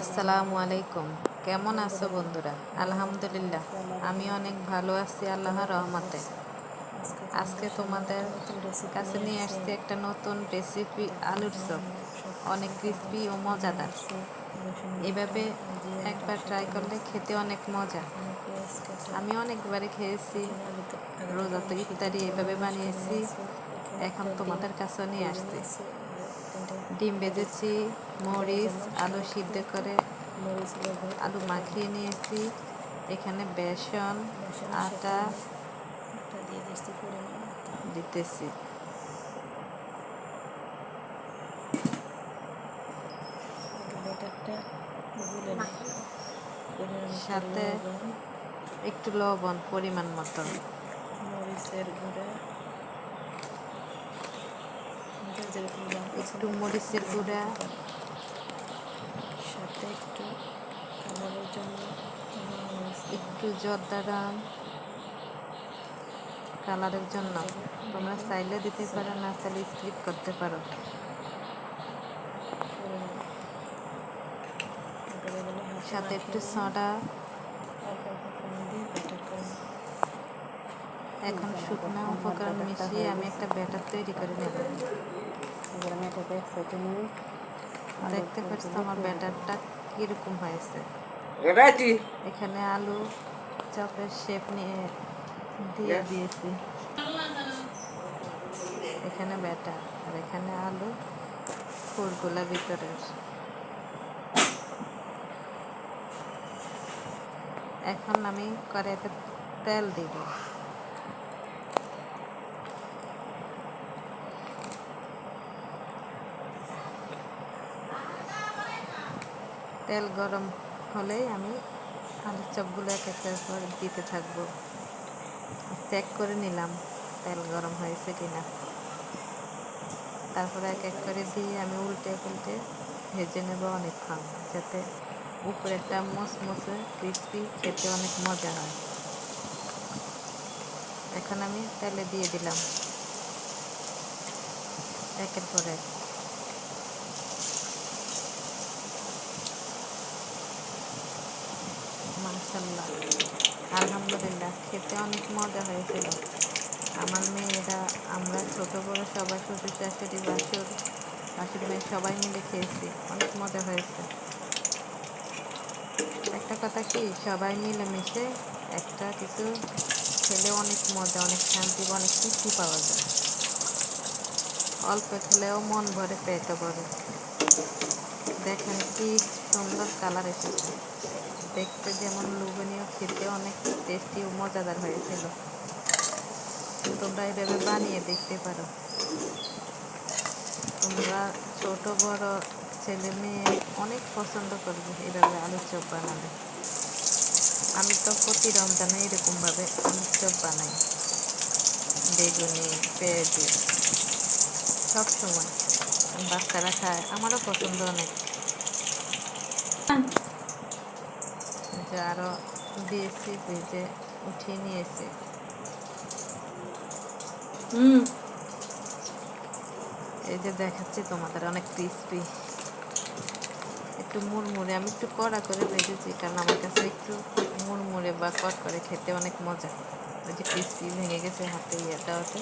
আসসালামু আলাইকুম। কেমন আছো বন্ধুরা? আলহামদুলিল্লাহ, আমি অনেক ভালো আছি আল্লাহ রহমতে। আজকে তোমাদের কাছে নিয়ে আসছি একটা নতুন রেসিপি আলুর চপ। অনেক ক্রিসপি ও মজাদার। এভাবে একবার ট্রাই করলে খেতে অনেক মজা। আমি অনেকবারই খেয়েছি রোজাতে ইফতারি এভাবে বানিয়েছি। এখন তোমাদের কাছে নিয়ে আসছি। ডিম বেজেছি, মরিচ, আলু সিদ্ধ করে, আলু মাখিয়ে নিয়েছি। এখানে বেসন, আটা দিতেছি। সাথে একটু লবণ পরিমাণ মতো মরিচের গুঁড়া। একটু মরিচের গুঁড়া, সাথে একটু কালারের জন্য একটু জর্দারাম কালারের জন্য। তোমরা চাইলে দিতে পারো, না চাইলে স্কিপ করতে পারো। সাথে একটু সডা। এখন শুকনো উপকরণ মিশিয়ে আমি একটা ব্যাটার তৈরি করে নেব। এবার দেখতে পাচ্ছ আমার ব্যাটারটা কীরকম হয়েছে? এখানে আলু চপের শেপ নিয়ে দিয়ে দিয়েছি। এখানে ব্যাটার আর এখানে আলু ফুলগুলা ভিতরের। এখন আমি কড়াইতে তেল দিব। তেল গরম হলেই আমি আলুর চপগুলো এক এক করে দিতে থাকব। চেক করে নিলাম তেল গরম হয়েছে কিনা। তারপরে এক এক করে দিয়ে আমি উল্টে উল্টে ভেজে নেব অনেকক্ষণ, যাতে উপরেরটা মুসমুসে ক্রিসপি খেতে অনেক মজা হয়। এখন আমি তেলে দিয়ে দিলাম। একের পর এক। মাশাল্লাহ আলহামদুলিল্লাহ, খেতে অনেক মজা হয়েছিল। আমার মেয়েরা, আমরা ছোট বড় সবাই, শ্বশুর শাশুড়ি বাসুর বাসুর মেয়ে, সবাই মিলে খেয়েছি। অনেক মজা হয়েছে। একটা কথা কি? সবাই মিলেমিশে একটা কিছু খেলে অনেক মজা, অনেক শান্তি, অনেক তৃপ্তি পাওয়া যায়। অল্প খেলেও মন ভরে পেটে ভরে। দেখেন কি সুন্দর কালার এসেছে। দেখতে যেমন লোভনীয় খেতে অনেক টেস্টি ও মজাদার হয়েছিল। তোমরা এভাবে বানিয়ে দেখতে পারো। তোমরা ছোট, বড় ছেলে মেয়ে অনেক পছন্দ করবে এভাবে আলুর চপ বানালে। আমি তো প্রতি রমজানে এরকমভাবে আলুর চপ বানাই। বেগুনি, পেঁয়াজি সব সময় বাচ্চারা খায়, আমারও পছন্দ অনেক। যে আরও দিয়েছি ভেজে উঠিয়ে নিয়েছি। এই যে দেখাচ্ছি তোমাদের অনেক ক্রিসপি একটু মুড়মুড়ে আমি একটু কড়া করে ভেজেছি কারণ আমার কাছে একটু মুড়মুড়ে বা কট করে খেতে অনেক মজা। ওই যে ক্রিসপি ভেঙে গেছে হাতে ইয়েটা ওতে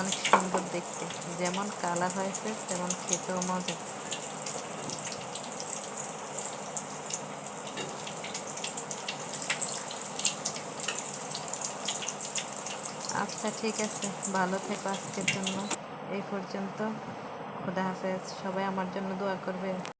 অনেক সুন্দর দেখতে যেমন কালার হয়েছে তেমন খেতেও মজা। আচ্ছা ঠিক আছে। ভালো থেকো আজকের জন্য। এই পর্যন্ত। খোদা হাফেজ। সবাই আমার জন্য দোয়া করবে।